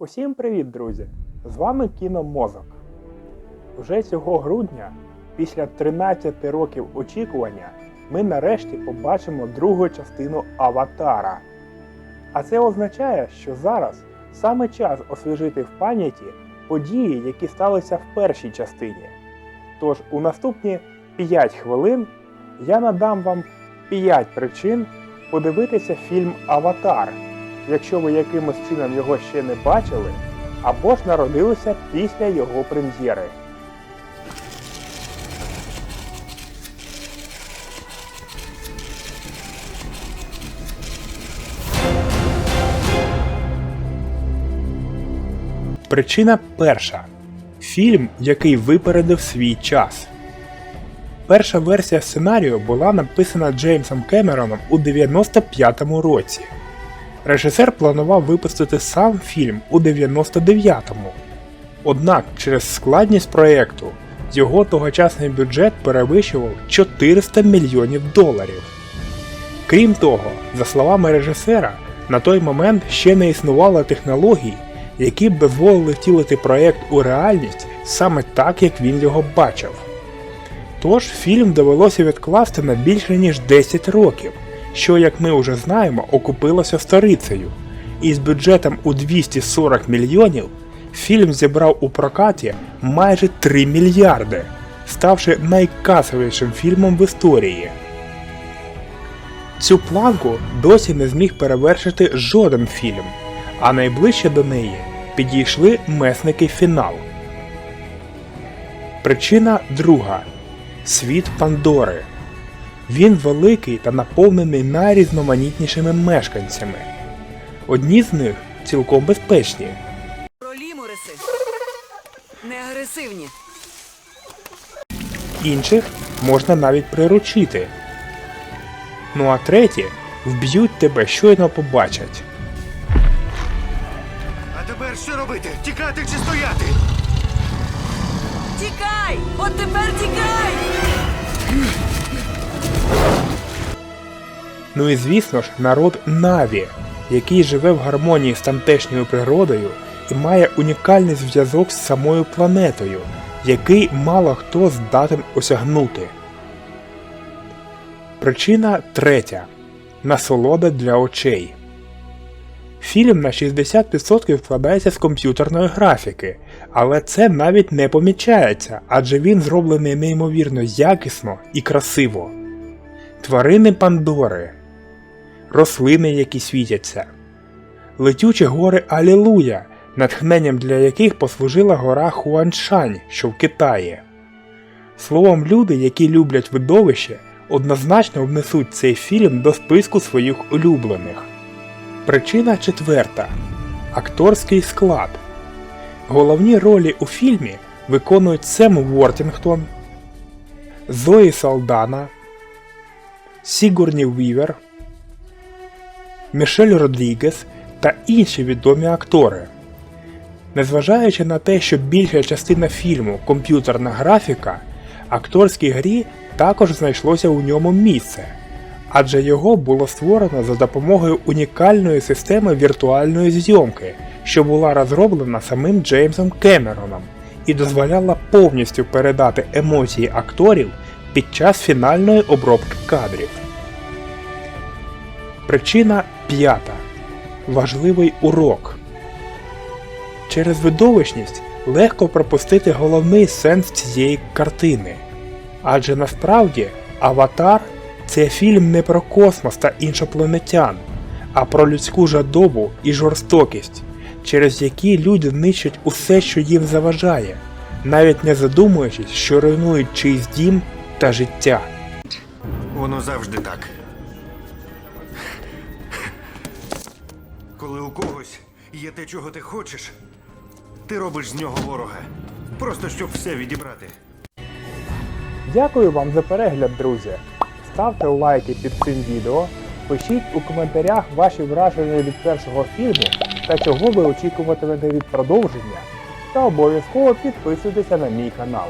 Усім привіт, друзі! З вами Кіномозок. Уже цього грудня, після 13 років очікування, ми нарешті побачимо другу частину Аватара. А це означає, що зараз саме час освіжити в пам'яті події, які сталися в першій частині. Тож у наступні 5 хвилин я надам вам 5 причин подивитися фільм Аватар, якщо ви якимось чином його ще не бачили, або ж народилися після його прем'єри. Причина перша. Фільм, який випередив свій час. Перша версія сценарію була написана Джеймсом Кемероном у 95-му році. Режисер планував випустити сам фільм у 99-му. Однак через складність проєкту його тогочасний бюджет перевищував 400 мільйонів доларів. Крім того, за словами режисера, на той момент ще не існувало технологій, які б дозволили втілити проєкт у реальність саме так, як він його бачив. Тож фільм довелося відкласти на більше ніж 10 років, що, як ми вже знаємо, окупилося сторицею, і з бюджетом у 240 мільйонів фільм зібрав у прокаті майже 3 мільярди, ставши найкасовішим фільмом в історії. Цю планку досі не зміг перевершити жоден фільм, а найближче до неї підійшли месники фінал. Причина друга світ Пандори. Він великий та наповнений найрізноманітнішими мешканцями. Одні з них цілком безпечні, Про лімуриси. Не агресивні. інших можна навіть приручити. Ну а треті вб'ють тебе щойно побачать. А тепер що робити? Тікати чи стояти? Тікай! От тепер тікай! Ну і звісно ж, народ Наві, який живе в гармонії з тамтешньою природою і має унікальний зв'язок з самою планетою, який мало хто здатен осягнути. Причина третя. Насолода для очей. Фільм на 60% складається з комп'ютерної графіки, але це навіть не помічається, адже він зроблений неймовірно якісно і красиво. Тварини Пандори, рослини, які світяться, летючі гори Алілуя, натхненням для яких послужила гора Хуаншань, що в Китаї. Словом, люди, які люблять видовище, однозначно внесуть цей фільм до списку своїх улюблених. Причина четверта акторський склад. Головні ролі у фільмі виконують Сем Вортінгтон, Зої Салдана, Сігурні Вівер, Мішель Родрігес та інші відомі актори. Незважаючи на те, що більша частина фільму комп'ютерна графіка, акторській грі також знайшлося у ньому місце, адже його було створено за допомогою унікальної системи віртуальної зйомки, що була розроблена самим Джеймсом Кемероном і дозволяла повністю передати емоції акторів під час фінальної обробки кадрів. Причина п'ята. Важливий урок. Через видовищність легко пропустити головний сенс цієї картини. Адже насправді Аватар це фільм не про космос та іншопланетян, а про людську жадобу і жорстокість, через які люди нищать усе, що їм заважає, навіть не задумуючись, що руйнують чийсь дім та життя. Воно завжди так. Коли у когось є те, чого ти хочеш, ти робиш з нього ворога. Просто щоб все відібрати. Дякую вам за перегляд, друзі. Ставте лайки під цим відео, пишіть у коментарях ваші враження від першого фільму та чого ви очікуватимете від продовження, та обов'язково підписуйтеся на мій канал.